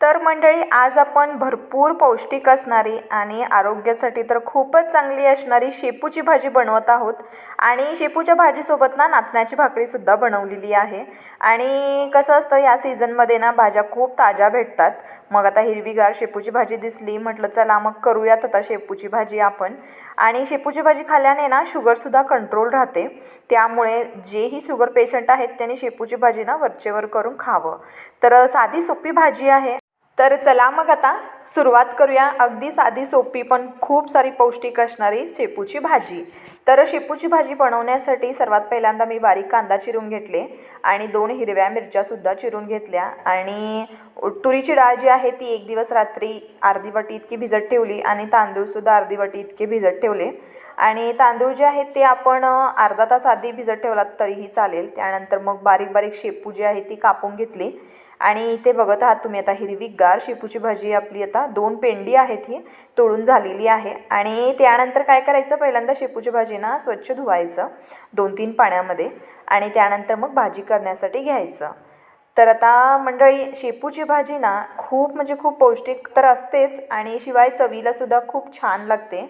तर मंडळी आज आपण भरपूर पौष्टिक असणारी आणि आरोग्यासाठी तर खूपच चांगली असणारी शेपूची भाजी बनवत आहोत. आणि शेपूच्या भाजीसोबत ना नाचण्याची भाकरीसुद्धा बनवलेली आहे. आणि कसं असतं या सीझनमध्ये ना भाज्या खूप ताज्या भेटतात. मग आता हिरवीगार शेपूची भाजी दिसली म्हटलं चला मग करूयात आता शेपूची भाजी आपण. आणि शेपूची भाजी खाल्ल्याने ना शुगरसुद्धा कंट्रोल राहते. त्यामुळे जेही शुगर पेशंट आहेत त्यांनी शेपूची भाजी ना वरचेवर करून खावं. तर साधी सोपी भाजी आहे. तर चला मग आता सुरुवात करूया. अगदी साधी सोपी पण खूप सारी पौष्टिक असणारी शेपूची भाजी. तर शेपूची भाजी बनवण्यासाठी सर्वात पहिल्यांदा मी बारीक कांदा चिरून घेतले आणि दोन हिरव्या मिरच्यासुद्धा चिरून घेतल्या आणि तुरीची डाळ जी आहे ती एक दिवस रात्री अर्धी वाटी इतकी भिजत ठेवली आणि तांदूळसुद्धा अर्धी वाटी इतके भिजत ठेवले. आणि तांदूळ जे आहेत ते आपण अर्धा तास आधी भिजत ठेवलात तरीही चालेल. त्यानंतर मग बारीक बारीक शेपू जी आहे ती कापून घेतली. आणि इथे बघत आहात तुम्ही आता हिरवी गार शेपूची भाजी आपली आता दोन पेंडी आहेत ही तोडून झालेली आहे. आणि त्यानंतर काय करायचं? पहिल्यांदा शेपूची भाजी ना स्वच्छ धुवायचं दोन तीन पाण्यामध्ये आणि त्यानंतर मग भाजी करण्यासाठी घ्यायचं. तर आता मंडळी शेपूची भाजी ना खूप म्हणजे खूप पौष्टिक तर असतेच आणि शिवाय चवीलासुद्धा खूप छान लागते.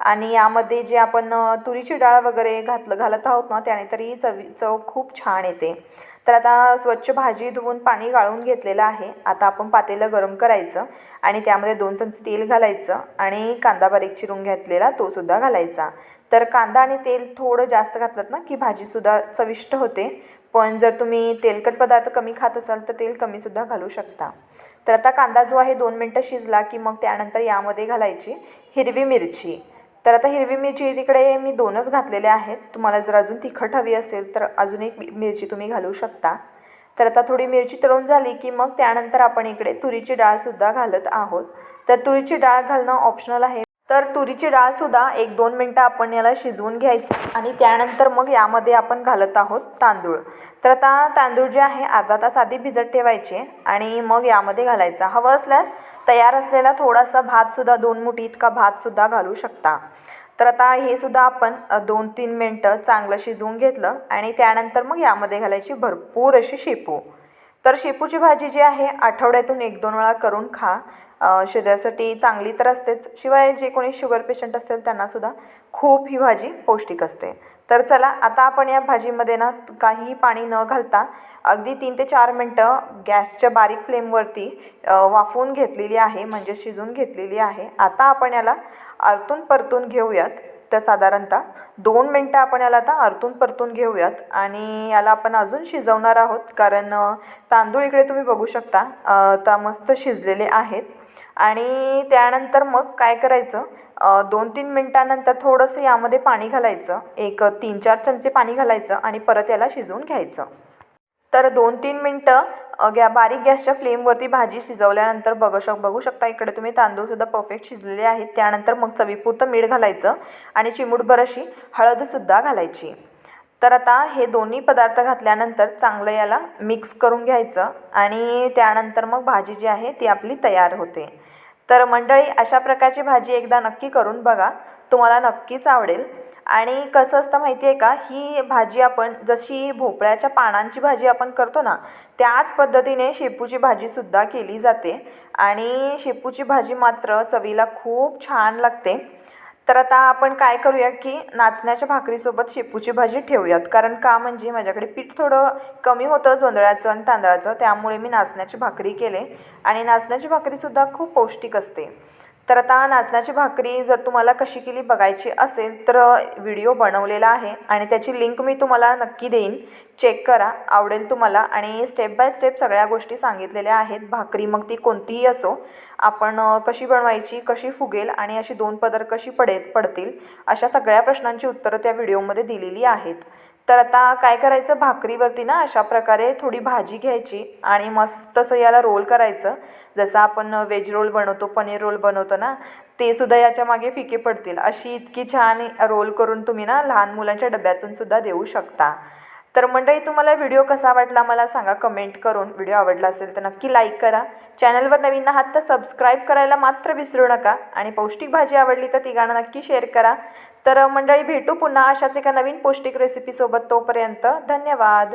आणि यामध्ये जे आपण तुरीची डाळ वगैरे घातलं घालत आहोत ना त्याने तरी चवी चव खूप छान येते. तर आता स्वच्छ भाजी धुवून पाणी गाळून घेतलेलं आहे. आता आपण पातेलं गरम करायचं आणि त्यामध्ये दोन चमचे तेल घालायचं आणि कांदा बारीक चिरून घेतलेला तोसुद्धा घालायचा. तर कांदा आणि तेल थोडं जास्त घातलं ना की भाजीसुद्धा चविष्ट होते. पण जर तुम्ही तेलकट पदार्थ कमी खात असाल तर तेल कमीसुद्धा घालू शकता. तर आता कांदा जो आहे दोन मिनटं शिजला की मग त्यानंतर यामध्ये घालायची हिरवी मिरची. तर आता हिरवी मिरची तिकडे मी दोनच घातलेल्या आहेत. तुम्हाला जर अजून तिखट हवी असेल तर अजून एक मिरची तुम्ही घालू शकता. तर आता थोडी मिरची तळून झाली की मग त्यानंतर आपण इकडे तुरीची डाळसुद्धा घालत आहोत. तर तुरीची डाळ घालणं ऑप्शनल आहे. तर तुरीची डाळसुद्धा एक दोन मिनटं आपण याला शिजवून घ्यायची आणि त्यानंतर मग यामध्ये आपण घालत आहोत तांदूळ. तर आता तांदूळ जे आहे अर्धा तास आधी भिजत ठेवायचे आणि मग यामध्ये घालायचा. हवं असल्यास तयार असलेला थोडासा भातसुद्धा दोन मुठी इतका भातसुद्धा घालू शकता. तर आता हे सुद्धा आपण दोन तीन मिनटं चांगलं शिजवून घेतलं आणि त्यानंतर मग यामध्ये घालायची भरपूर अशी शेपू. तर शेपूची भाजी जी आहे आठवड्यातून एक दोन वेळा करून खा. शरीरासाठी चांगली तर असतेच. शिवाय जे कोणी शुगर पेशंट असेल त्यांनासुद्धा खूप ही भाजी पौष्टिक असते. तर चला आता आपण या भाजीमध्ये ना काहीही पाणी न घालता अगदी तीन ते चार मिनटं गॅसच्या बारीक फ्लेमवरती वाफवून घेतलेली आहे म्हणजे शिजून घेतलेली आहे. आता आपण याला आरतून परतून घेऊयात. तर साधारणतः दोन मिनटं आपण याला आता आरतून परतून घेऊयात आणि याला आपण अजून शिजवणार आहोत कारण तांदूळ इकडे तुम्ही बघू शकता आता मस्त शिजलेले आहेत. आणि त्यानंतर मग काय करायचं दोन तीन मिनटानंतर थोडंसं यामध्ये पाणी घालायचं एक तीन चार चमचे पाणी घालायचं आणि परत याला शिजवून घ्यायचं. तर दोन तीन मिनटं गॅ बारीक गॅसच्या फ्लेमवरती भाजी शिजवल्यानंतर बघू शक बघू शकता इकडे तुम्ही तांदूळसुद्धा परफेक्ट शिजलेले आहेत. त्यानंतर मग चवीपुरतं मीठ घालायचं आणि चिमूटभर अशी हळदसुद्धा घालायची. तर आता हे दोन्ही पदार्थ घातल्यानंतर चांगलं याला मिक्स करून घ्यायचं आणि त्यानंतर मग भाजी जी आहे ती आपली तयार होते. तर मंडळी अशा प्रकारची भाजी एकदा नक्की करून बघा. तुम्हाला नक्कीच आवडेल. आणि कसं असतं माहिती आहे का? ही भाजी आपण जशी भोपळ्याच्या पानांची भाजी आपण करतो ना त्याच पद्धतीने शेपूची भाजीसुद्धा केली जाते. आणि शेपूची भाजी मात्र चवीला खूप छान लागते. तर आता आपण काय करूया की नाचण्याच्या भाकरीसोबत शेपूची भाजी ठेवूयात. कारण का म्हणजे माझ्याकडे पीठ थोडं कमी होतं जोंधळ्याचं आणि तांदळाचं त्यामुळे मी नाचण्याची भाकरी केले. आणि नाचण्याची भाकरीसुद्धा खूप पौष्टिक असते. तर आता नाचण्याची भाकरी जर तुम्हाला कशी केली बघायची असेल तर व्हिडिओ बनवलेला आहे आणि त्याची लिंक मी तुम्हाला नक्की देईन. चेक करा आवडेल तुम्हाला. आणि स्टेप बाय स्टेप सगळ्या गोष्टी सांगितलेल्या आहेत. भाकरी मग ती कोणतीही असो आपण कशी बनवायची कशी फुगेल आणि अशी दोन पदर कशी पडेल पडतील अशा सगळ्या प्रश्नांची उत्तरं त्या व्हिडिओमध्ये दिलेली आहेत. तर आता काय करायचं? भाकरीवरती ना अशा प्रकारे थोडी भाजी घ्यायची आणि मस्त असं याला रोल करायचं. जसं आपण वेज रोल बनवतो पनीर रोल बनवतो ना ते सुद्धा याच्या मागे फिके पडतील. अशी इतकी छान रोल करून तुम्ही ना लहान मुलांच्या डब्यातून सुद्धा देऊ शकता. तर मंडळी तुम्हाला व्हिडिओ कसा वाटला मला सांगा. कमेंट करून व्हिडिओ आवडला असेल तर नक्की लाईक करा. चॅनलवर नवीन आहात तर सबस्क्राईब करायला मात्र विसरू नका आणि पौष्टिक भाजी आवडली तर ती गाणं नक्की शेअर करा. तर मंडळी भेटू पुन्हा अशाच एका नवीन पौष्टिक रेसिपीसोबत तोपर्यंत धन्यवाद.